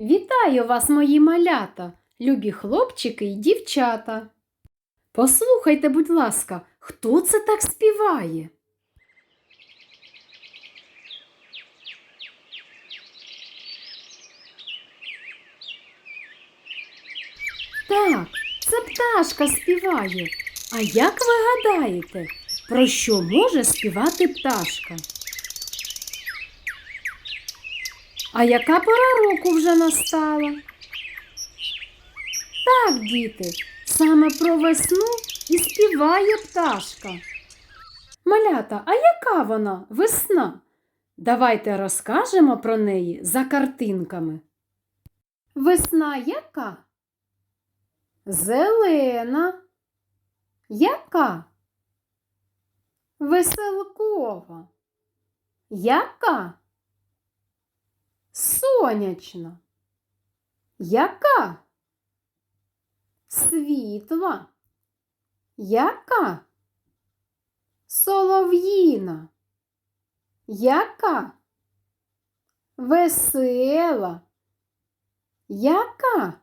Вітаю вас, мої малята, любі хлопчики й дівчата. Послухайте, будь ласка, хто це так співає? Так, це пташка співає. А як ви гадаєте, про що може співати пташка? А яка пора року вже настала? Так, діти, саме про весну і співає пташка. Малята, а яка вона весна? Давайте розкажемо про неї за картинками. Весна яка? Зелена. Яка? Веселкова. Яка? Сонячна. Яка? Світла. Яка? Солов'їна. Яка? Весела. Яка?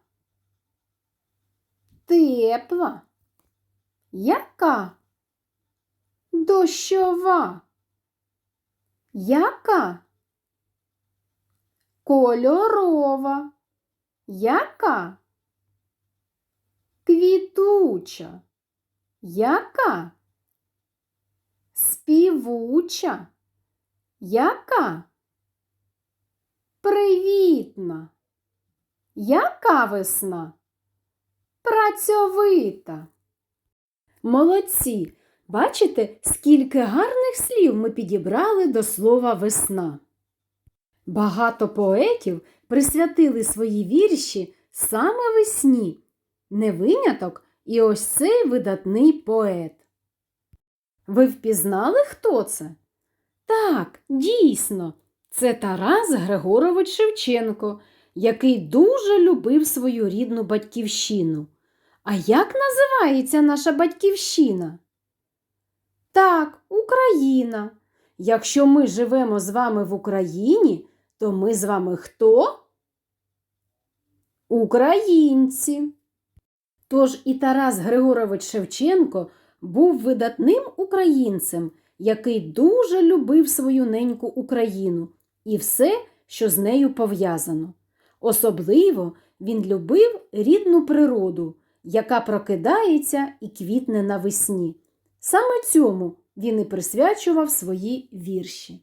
Тепла. Яка? Дощова. Яка? Кольорова. Яка? Квітуча. Яка? Співуча. Яка? Привітна. Яка весна? Працьовита. Молодці! Бачите, скільки гарних слів ми підібрали до слова весна. Багато поетів присвятили свої вірші саме весні. Не виняток і ось цей видатний поет. Ви впізнали, хто це? Так, дійсно, це Тарас Григорович Шевченко, який дуже любив свою рідну батьківщину. А як називається наша батьківщина? Так, Україна. Якщо ми живемо з вами в Україні, то ми з вами хто? Українці. Тож і Тарас Григорович Шевченко був видатним українцем, який дуже любив свою неньку Україну і все, що з нею пов'язано. Особливо він любив рідну природу, яка прокидається і квітне навесні. Саме цьому він і присвячував свої вірші.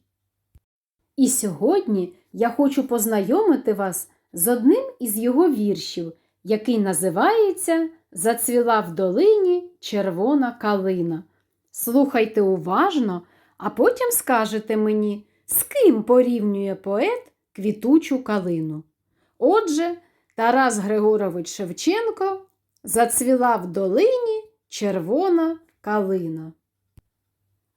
І сьогодні я хочу познайомити вас з одним із його віршів, який називається Зацвіла в долині червона калина. Слухайте уважно, а потім скажете мені, з ким порівнює поет квітучу калину. Отже, Тарас Григорович Шевченко Зацвіла в долині червона калина.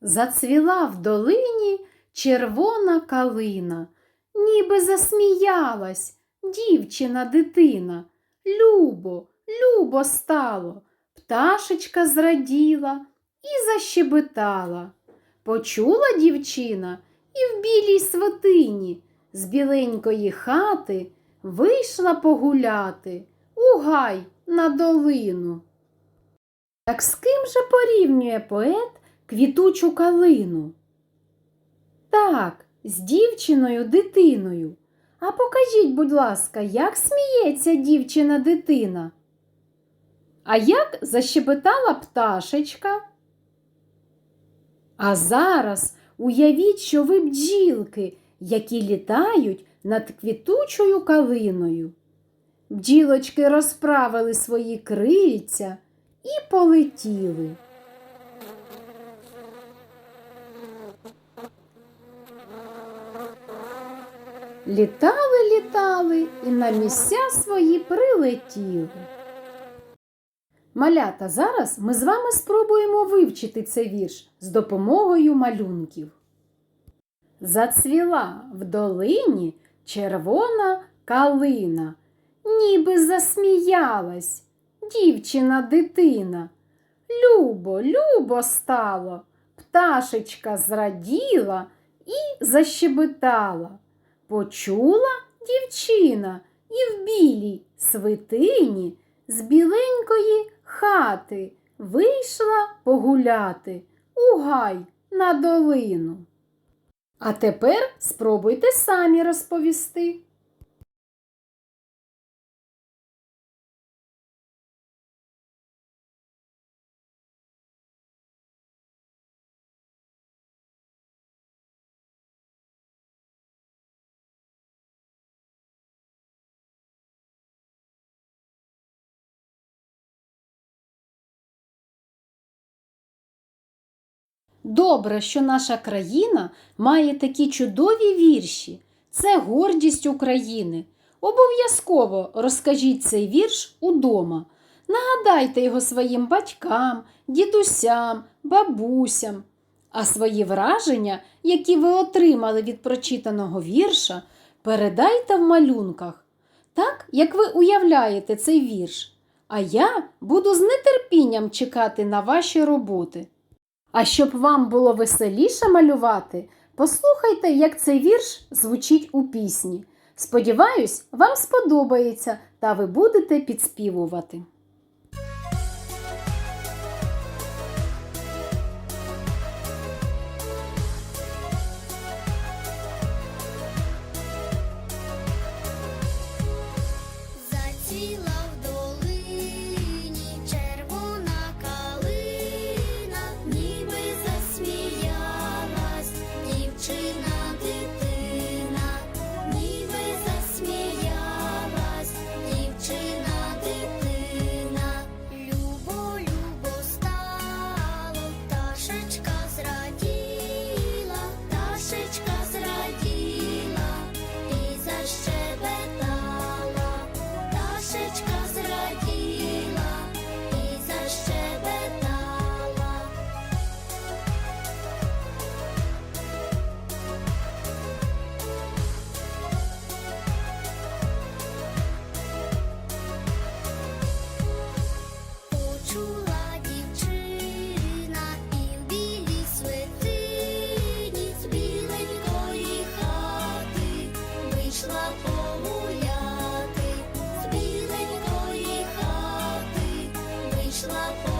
Зацвіла в долині червона калина, ніби засміялась дівчина дитина. Любо, любо стало, пташечка зраділа і защебетала. Почула дівчина і в білій святині з біленької хати вийшла погуляти у гай на долину. Так з ким же порівнює поет квітучу калину? Так, з дівчиною дитиною. А покажіть, будь ласка, як сміється дівчина дитина? А як защебетала пташечка? А зараз уявіть, що ви бджілки, які літають над квітучою калиною. Бджілочки розправили свої крильця і полетіли. Літали, літали і на місця свої прилетіли. Малята, зараз ми з вами спробуємо вивчити цей вірш з допомогою малюнків. Зацвіла в долині червона калина, ніби засміялась дівчина дитина. Любо, любо стало, пташечка зраділа і защебетала. Почула дівчина і в білій свитині з біленької хати вийшла погуляти у гай на долину. А тепер спробуйте самі розповісти. Добре, що наша країна має такі чудові вірші. Це гордість України. Обов'язково розкажіть цей вірш удома. Нагадайте його своїм батькам, дідусям, бабусям. А свої враження, які ви отримали від прочитаного вірша, передайте в малюнках, так, як ви уявляєте цей вірш. А я буду з нетерпінням чекати на ваші роботи. А щоб вам було веселіше малювати, послухайте, як цей вірш звучить у пісні. Сподіваюсь, вам сподобається та ви будете підспівувати. Погуляти,